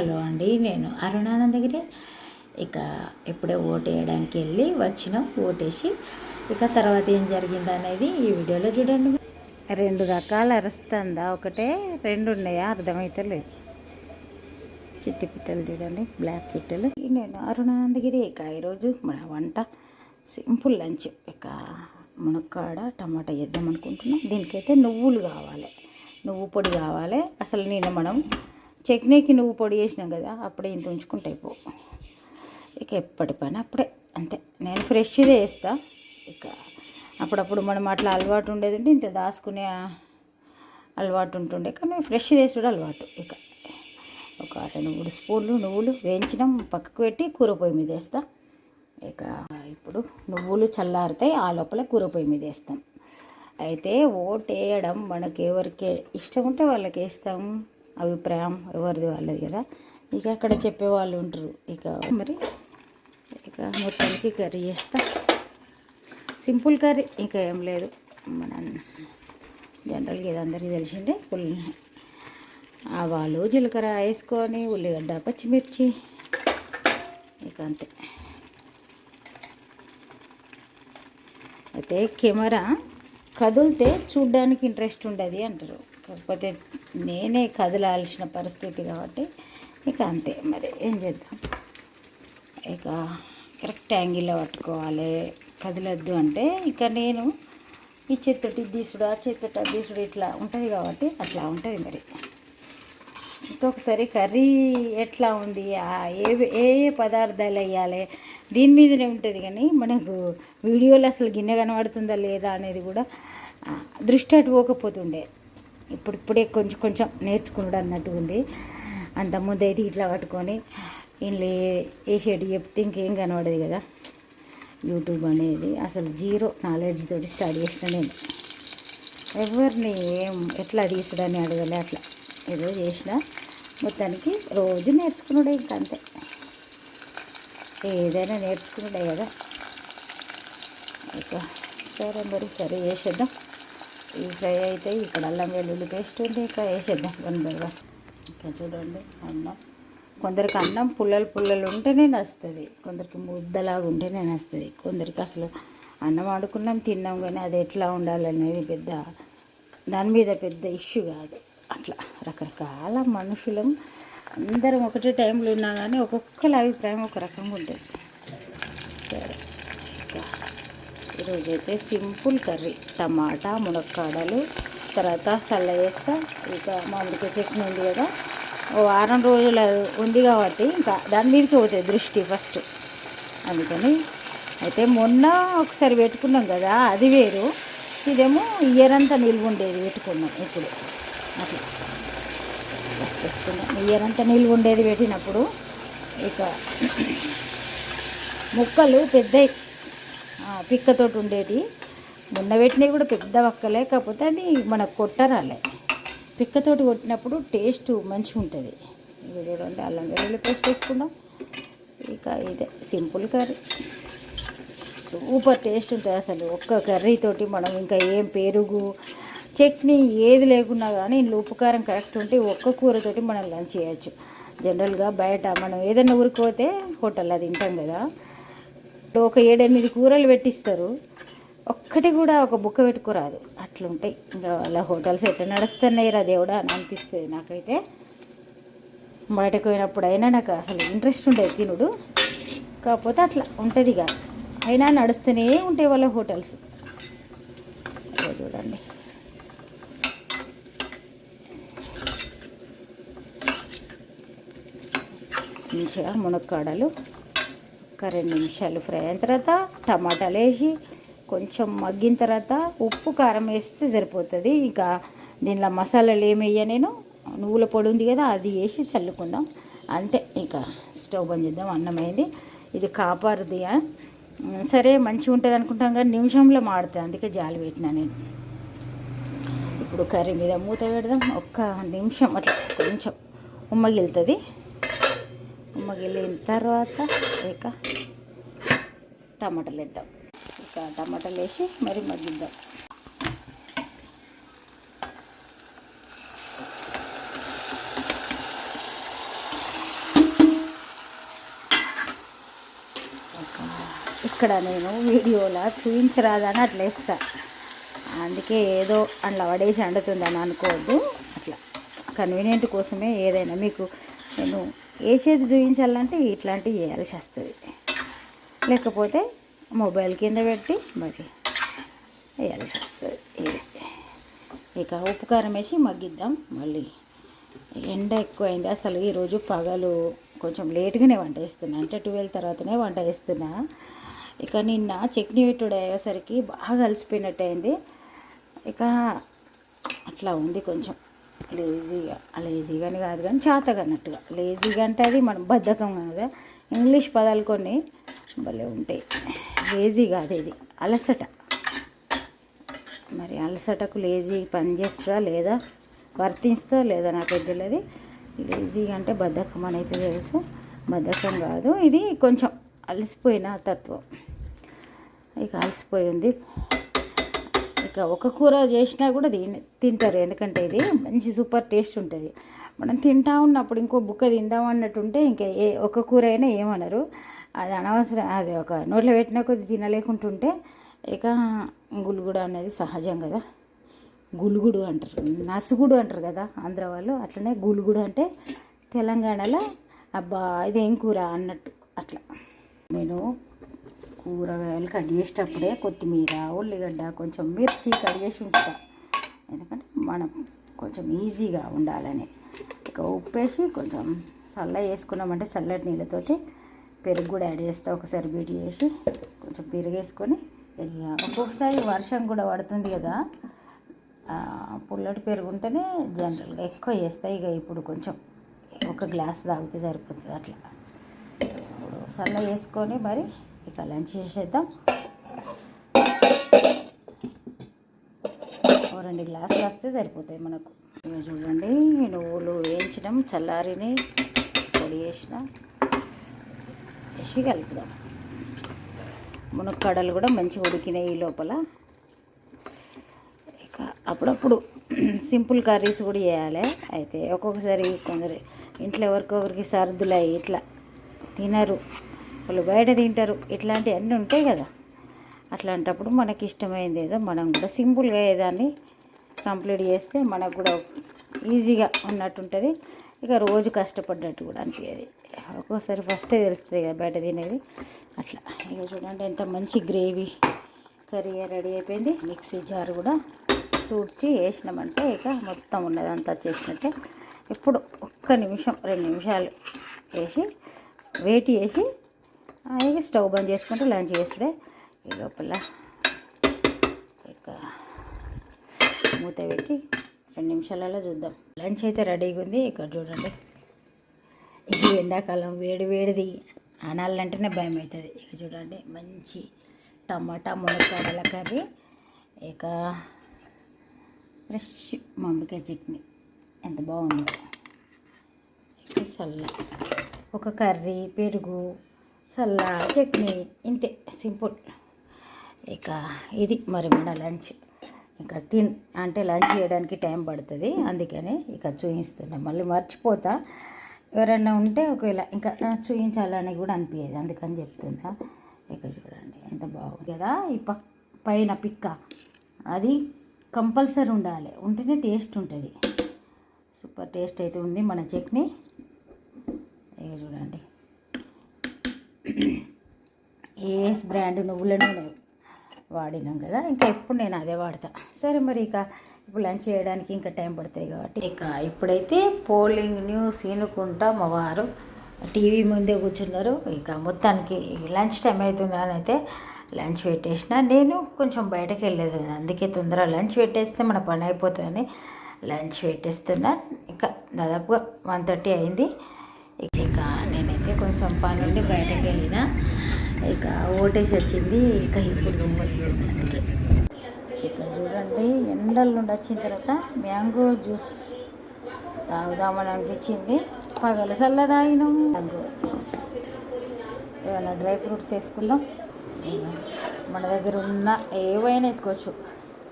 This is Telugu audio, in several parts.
హలో అండి నేను అరుణానందగిరి ఇక ఇప్పుడే ఓటు వేయడానికి వెళ్ళి వచ్చినాం ఓటేసి ఇక తర్వాత ఏం జరిగింది అనేది ఈ వీడియోలో చూడండి. రెండు రకాల అరుస్తుందా? ఒకటే రెండు ఉన్నాయా? అర్థమవుతలేదు చిట్టి పిట్టలు చూడండి బ్లాక్ పిట్టలు. నేను అరుణానందగిరి ఇక ఈరోజు మన వంట సింపుల్ లంచ్. ఇక మునక్కాడ టమాటా వేద్దాం అనుకుంటున్నాం. దీనికైతే నువ్వులు కావాలి. నువ్వు పొడి కావాలి. అసలు నేను మనం చట్నీకి నువ్వు పొడి చేసినావు కదా అప్పుడే ఇంత ఉంచుకుంటే అయిపో. ఇక ఎప్పటి పని అప్పుడే అంతే. నేను ఫ్రెష్దే వేస్తా ఇక అప్పుడప్పుడు మనం అట్లా అలవాటు ఉండేది ఉంటే ఇంత దాచుకునే అలవాటు ఉంటుండే. కానీ ఫ్రెష్ చేసుడు అలవాటు. ఇక ఒక రెండు మూడు స్పూన్లు నువ్వులు వేయించడం పక్కకు పెట్టి కూర పొయ్యి మీద వేస్తా. ఇక ఇప్పుడు నువ్వులు చల్లారితే ఆ లోపల కూర పొయ్యి మీద వేస్తాం. అయితే ఓటేయడం మనకి ఎవరికి ఇష్టం ఉంటే వాళ్ళకి వేస్తాం. అభిప్రాయం ఎవరిది వాళ్ళది కదా. ఇక అక్కడ చెప్పేవాళ్ళు ఉంటారు. ఇక మరి ఇక మొత్తానికి కర్రీ చేస్తా. సింపుల్ కర్రీ ఇంకా ఏం లేదు. మన జనరల్గా ఇది అందరికీ తెలిసిందే పుల్ ఆవాలు జీలకర్ర వేసుకొని ఉల్లిగడ్డ పచ్చిమిర్చి. ఇక అంతే. అయితే కెమెరా కదిలితే చూడ్డానికి ఇంట్రెస్ట్ ఉండదు అంటారు. కాకపోతే నేనే కదలాల్సిన పరిస్థితి కాబట్టి ఇక అంతే. మరి ఏం చేద్దాం? ఇక కరెక్ట్ యాంగిల్లో పట్టుకోవాలి. కదలద్దు అంటే ఇక నేను ఈ చేత్తోటి తీసుడు ఆ చేత్తోటి తీసుడు ఇట్లా ఉంటుంది కాబట్టి అట్లా ఉంటుంది మరి. ఇంకొకసారి కర్రీ ఎట్లా ఉంది? ఏ ఏ ఏ పదార్థాలు వేయాలి? దీని మీదనే ఉంటుంది కానీ మనకు వీడియోలో అసలు గిన్నె కనబడుతుందా లేదా అనేది కూడా దృష్టి అటు పోకపోతుండే. ఇప్పుడిప్పుడే కొంచెం కొంచెం నేర్చుకున్నాడు అన్నట్టు ఉంది. అంతకుముందు అయితే ఇట్లా పట్టుకొని వీళ్ళు వేసేటి చెప్తే ఇంకేం కనబడదు కదా. యూట్యూబ్ అనేది అసలు జీరో నాలెడ్జ్ తోటి స్టార్ట్ చేసిన నేను. ఎవరిని ఏం ఎట్లా తీసుడని అడగలే అట్లా. ఏదో చేసిన మొత్తానికి రోజు నేర్చుకున్నాడే ఇంకా అంతే. ఏదైనా నేర్చుకున్నాడే కదా. ఇక సరే మరి సరే చేసేద్దాం. ఈ ఫ్రై అయితే ఇక్కడ అల్లం వెల్లుల్లి పేస్ట్ ఉంది ఇక్కడ వేసేద్దాం వన్ ఇక్కడ ఇంకా చూడండి అన్నం. కొందరికి అన్నం పుల్లలు పుల్లలు ఉంటేనే నస్తుంది కొందరికి ముద్దలాగా ఉంటేనే నస్తుంది కొందరికి అసలు అన్నం ఆడుకున్నాం తిన్నాం కానీ అది ఎట్లా ఉండాలనేది పెద్ద దాని మీద పెద్ద ఇష్యూ కాదు. అట్లా రకరకాల మనుషులం అందరం ఒకటే టైంలో ఉన్నా కానీ ఒక్కొక్కరి అభిప్రాయం ఒక రకంగా ఉంటుంది సరే ఇంకా ఈరోజైతే అయితే సింపుల్ కర్రీ. టమాటా మునక్కాడలు తర్వాత చల్ల వేస్తా ఇక మామిడికాయ చట్నీ ఉంది కదా. వారం రోజులు ఉంది కాబట్టి ఇంకా దాని మీదకి పోతుంది దృష్టి ఫస్ట్. అందుకని అయితే మొన్న ఒకసారి పెట్టుకున్నాం కదా అది వేరు. ఇదేమో ఇయర్ అంతా నిల్వ ఉండేది పెట్టుకున్నాం ఇప్పుడు. అట్లా. ఫస్ట్ వేసుకున్నాం ఇయర్ అంతా నిల్వ ఉండేది పెట్టినప్పుడు ఇక ముక్కలు పెద్దవి పిక్కతోటి ఉండేటి. మొన్న పెట్టినవి కూడా పెద్ద వక్కలే కాకపోతే అది మనకు కొట్టరాలే. పిక్కతోటి కొట్టినప్పుడు టేస్ట్ మంచిగా ఉంటుంది. ఇవి చూడండి అల్లం వెల్లుల్లి పేస్ట్ వేసుకుందాం. ఇక ఇదే సింపుల్ కర్రీ. సూపర్ టేస్ట్ ఉంటుంది అసలు. ఒక్క కర్రీతోటి మనం ఇంకా ఏం పెరుగు చట్నీ ఏది లేకున్నా కానీ ఉప్పు కారం కరెక్ట్ ఉంటే ఒక్క కూరతోటి మనం లంచ్ చేయొచ్చు. జనరల్గా బయట మనం ఏదైనా ఊరికి పోతే హోటల్లో తింటాం కదా. ఒక ఏడెనిమిది కూరలు పెట్టిస్తారు. ఒక్కటి కూడా ఒక బుక్క పెట్టుకోరాదు. అట్లుంటాయి ఇంకా వాళ్ళ హోటల్స్ ఎట్లా నడుస్తున్నాయి రా దేవుడా అని అనిపిస్తుంది నాకైతే. బయటకు అయినా నాకు అసలు ఇంట్రెస్ట్ ఉండేది తినుడు. కాకపోతే అట్లా ఉంటుంది ఇక. అయినా నడుస్తూనే ఉంటాయి వాళ్ళ హోటల్స్. చూడండి. మంచిగా మునక్కాడలు. ఒక రెండు నిమిషాలు ఫ్రై అయిన తర్వాత టమాటాలు వేసి కొంచెం మగ్గిన తర్వాత ఉప్పు కారం వేస్తే సరిపోతుంది. ఇంకా దీనిలో మసాలాలు ఏమి వేయ నేను. నువ్వుల పొడి ఉంది కదా అది వేసి చల్లుకుందాం. అంతే ఇంకా స్టవ్ బంద్ చేద్దాం. అన్నం అయింది. ఇది కాపారుది సరే మంచిగా ఉంటుంది అనుకుంటాం కానీ నిమిషంలో మాడుతుంది. అందుకే జాలి పెట్టినా నేను. ఇప్పుడు కర్రీ మీద మూత పెడదాం. ఒక్క నిమిషం అట్లా కొంచెం ఉమ్మగిలుతుంది. మగిలిన తర్వాత ఇక టమాటాలు వేద్దాం. ఇక టమాటాలు వేసి మరి మగ్గిద్దాం. ఇక్కడ నేను వీడియోలా చూపించరాదని అట్లా వేస్తా. అందుకే ఏదో అట్లా పడేసి అండుతుందని అనుకోవద్దు. అట్లా. కన్వీనియంట్ కోసమే ఏదైనా మీకు నేను వేసేది చూపించాలంటే ఇట్లాంటివి చేయాల్సి వస్తుంది లేకపోతే మొబైల్ కింద పెట్టి మరి వేయాల్సి వస్తుంది ఇక ఉప్పు కారం వేసి మగ్గిద్దాం మళ్ళీ. ఎండ ఎక్కువైంది. అసలు ఈరోజు పగలు కొంచెం లేట్గానే వంట చేస్తున్నా. అంటే ట్వెల్వ్ తర్వాతనే వంట చేస్తున్నా. ఇక నిన్న చట్నీ పెట్టుడు అయ్యేసరికి బాగా అలసిపోయినట్టు అయింది ఇక అట్లా ఉంది కొంచెం. లేజీగా. లేజీగాని కాదు కానీ చేతగా అన్నట్టుగా. లేజీగా అంటే అది మనం బద్ధకం కదా. ఇంగ్లీష్ పదాలు కొన్ని భలే ఉంటాయి. లేజీ కాదు ఇది. అలసట. మరి అలసటకు లేజీ పని చేస్తుందా లేదా? వర్తిస్తుందా లేదా నాకు తెలియదు. లేజీ అంటే బద్ధకం అనేది తెలుసు. బద్ధకం కాదు. ఇది కొంచెం అలసిపోయిన తత్వం. ఇక అలసిపోయి ఉంది. ఒక కూర చేసినా కూడా తింటారు. ఎందుకంటే ఇది మంచి సూపర్ టేస్ట్ ఉంటుంది. మనం తింటా ఉన్నప్పుడు ఇంకో బుక్క తిందాం అన్నట్టు ఉంటే ఇంకా ఏ ఒక కూర అయినా ఏమనరు. అది అనవసరం అది ఒక నోట్లో పెట్టిన కొద్ది తినలేకుంటుంటే ఇక గులుగుడు అనేది సహజం కదా. గులుగుడు అంటారు నసుగుడు అంటారు కదా ఆంధ్ర వాళ్ళు. అట్లనే గులుగుడు అంటే తెలంగాణలో అబ్బా ఇదేం కూర అన్నట్టు అట్లా. నేను కూరగాయలు కట్ చేసేటప్పుడే కొత్తిమీర ఉల్లిగడ్డ కొంచెం మిర్చి కట్ చేసి ఉంచుతా. ఎందుకంటే మనం కొంచెం ఈజీగా ఉండాలని. ఇక ఉప్పు వేసి కొంచెం చల్ల వేసుకున్నామంటే చల్లటి నీళ్ళతోటి పెరుగు కూడా యాడ్ చేస్తా. ఒకసారి బీట్ చేసి కొంచెం పెరుగు వేసుకొని ఒక్కొక్కసారి వర్షం కూడా పడుతుంది కదా. పుల్లటి పెరుగు ఉంటేనే జనరల్గా ఎక్కువ చేస్తాయి ఇక ఇప్పుడు కొంచెం ఒక గ్లాస్ తాగితే సరిపోతుంది అట్లా. ఇప్పుడు చల్ల వేసుకొని మరి ఇక లంచ్ చేసేద్దాం. ఓ రెండు గ్లాసులు వస్తే సరిపోతాయి మనకు. చూడండి నువ్వులు వేయించడం చల్లారిని పొడి వేసిన వేసి కలుపుదాం. మునక్కడలు కూడా మంచిగా ఉడికినాయి ఈ లోపల. ఇక అప్పుడప్పుడు సింపుల్ కర్రీస్ కూడా చేయాలి. అయితే ఒక్కొక్కసారి కొందరు ఇంట్లో ఎవరికొకరికి సర్దులు అయ్యి ఇట్లా తినరు. వాళ్ళు బయట తింటారు. ఇట్లాంటివి అన్నీ ఉంటాయి కదా. అట్లాంటప్పుడు మనకి ఇష్టమైంది ఏదో మనం కూడా సింపుల్గా ఏదాన్ని కంప్లీట్ చేస్తే మనకు కూడా ఈజీగా ఉన్నట్టు ఉంటుంది ఇక రోజు కష్టపడ్డట్టు కూడా అనిపించేది ఒక్కోసారి ఫస్టే తెలుస్తుంది కదా బయట తినేది. అట్లా. ఇక చూడండి ఎంత మంచి గ్రేవీ కర్రీ రెడీ అయిపోయింది. మిక్సీ జార్ కూడా తూడ్చి వేసినామంటే ఇక మొత్తం ఉన్నదంతా చేసినట్టే ఇప్పుడు ఒక్క నిమిషం రెండు నిమిషాలు వేసి వేటి వేసి ఆ, ఇక స్టవ్ బంద్ చేసుకుంటే లంచ్ చేసుడే ఈ లోపల ఇక మూత పెట్టి రెండు నిమిషాలలో చూద్దాం. లంచ్ అయితే రెడీగా ఉంది. ఇక్కడ చూడండి. ఇది ఎండాకాలం వేడి వేడిది. అనాలంటేనే భయం అవుతుంది. ఇక చూడండి. మంచి టమాటా మునక్కాడల కర్రీ. ఇక ఫ్రెష్ మామిడికాయ చట్నీ. ఎంత బాగుంది. ఇక చల్ల ఒక కర్రీ పెరుగు సల్లా చట్నీ ఇంతే సింపుల్. ఇక ఇది మరి మన లంచ్. ఇక తిన్ అంటే లంచ్ చేయడానికి టైం పడుతుంది. అందుకని ఇక చూపిస్తున్నా మళ్ళీ మర్చిపోతా. ఎవరైనా ఉంటే ఒకవేళ ఇంకా చూపించాలని కూడా అనిపించేది అందుకని చెప్తున్నా. ఇక చూడండి ఎంత బాగుంది కదా. ఈ పక్ పైన పిక్క. అది కంపల్సరీ ఉండాలి. ఉంటేనే టేస్ట్ ఉంటుంది. సూపర్ టేస్ట్ అయితే ఉంది మన చట్నీ ఇక చూడండి ఏఎస్ బ్రాండ్ నువ్వుల నూనె వాడినాం కదా ఇంకా ఎప్పుడు నేను అదే వాడతా. సరే మరి ఇక ఇప్పుడు లంచ్ చేయడానికి ఇంకా టైం పడుతుంది కాబట్టి. ఇక ఇప్పుడైతే పోలింగ్ న్యూస్ ఈనుకుంటా మా వారు. టీవీ ముందే కూర్చున్నారు. ఇక మొత్తానికి లంచ్ టైం అవుతుంది అని అయితే లంచ్ పెట్టేసిన. నేను కొంచెం బయటకు వెళ్ళేది అందుకే తొందరగా లంచ్ పెట్టేస్తే మన పని అయిపోతుందని లంచ్ పెట్టేస్తున్నా. ఇంకా దాదాపుగా వన్ థర్టీ అయింది. ఇక నేనైతే కొంచెం పని నుండి బయటకు వెళ్ళిన. ఇక ఓటేసి వచ్చింది. ఇక ఇప్పుడు రూమ్ వస్తుంది అందుకే. ఇక చూడండి ఎండల నుండి వచ్చిన తర్వాత మ్యాంగో జ్యూస్ తాగుదామని అనిపించింది. పగలు చల్ల తాగినాం మ్యాంగో జ్యూస్. ఏమైనా డ్రై ఫ్రూట్స్ వేసుకుందాం. మన దగ్గర ఉన్న ఏవైనా వేసుకోవచ్చు.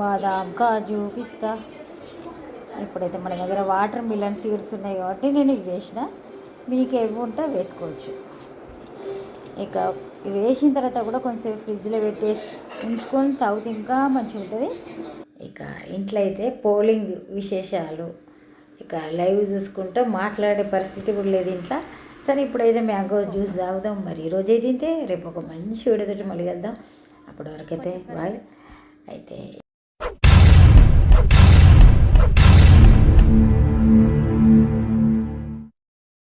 బాదాం కాజు పిస్తా. ఇప్పుడైతే మన దగ్గర వాటర్ మిలన్ సీడ్స్ ఉన్నాయి కాబట్టి నేను ఇవి వేసిన. మీకు ఏవి ఉంటే వేసుకోవచ్చు. ఇక వేసిన తర్వాత కూడా కొంచెం ఫ్రిడ్జ్లో పెట్టేసి ఉంచుకొని తాగితే ఇంకా మంచిగా ఉంటుంది. ఇక ఇంట్లో అయితే పోలింగ్ విశేషాలు ఇక లైవ్ చూసుకుంటూ మాట్లాడే పరిస్థితి కూడా లేదు ఇంట్లో. సరే ఇప్పుడైతే మ్యాంగో జ్యూస్ తాగుదాం. మరి ఈరోజు అయితే ఇంతే రేపు ఒక మంచి వీడియోతో మళ్ళీ వెళ్దాం అప్పటి వరకు అయితే బాయ్. అయితే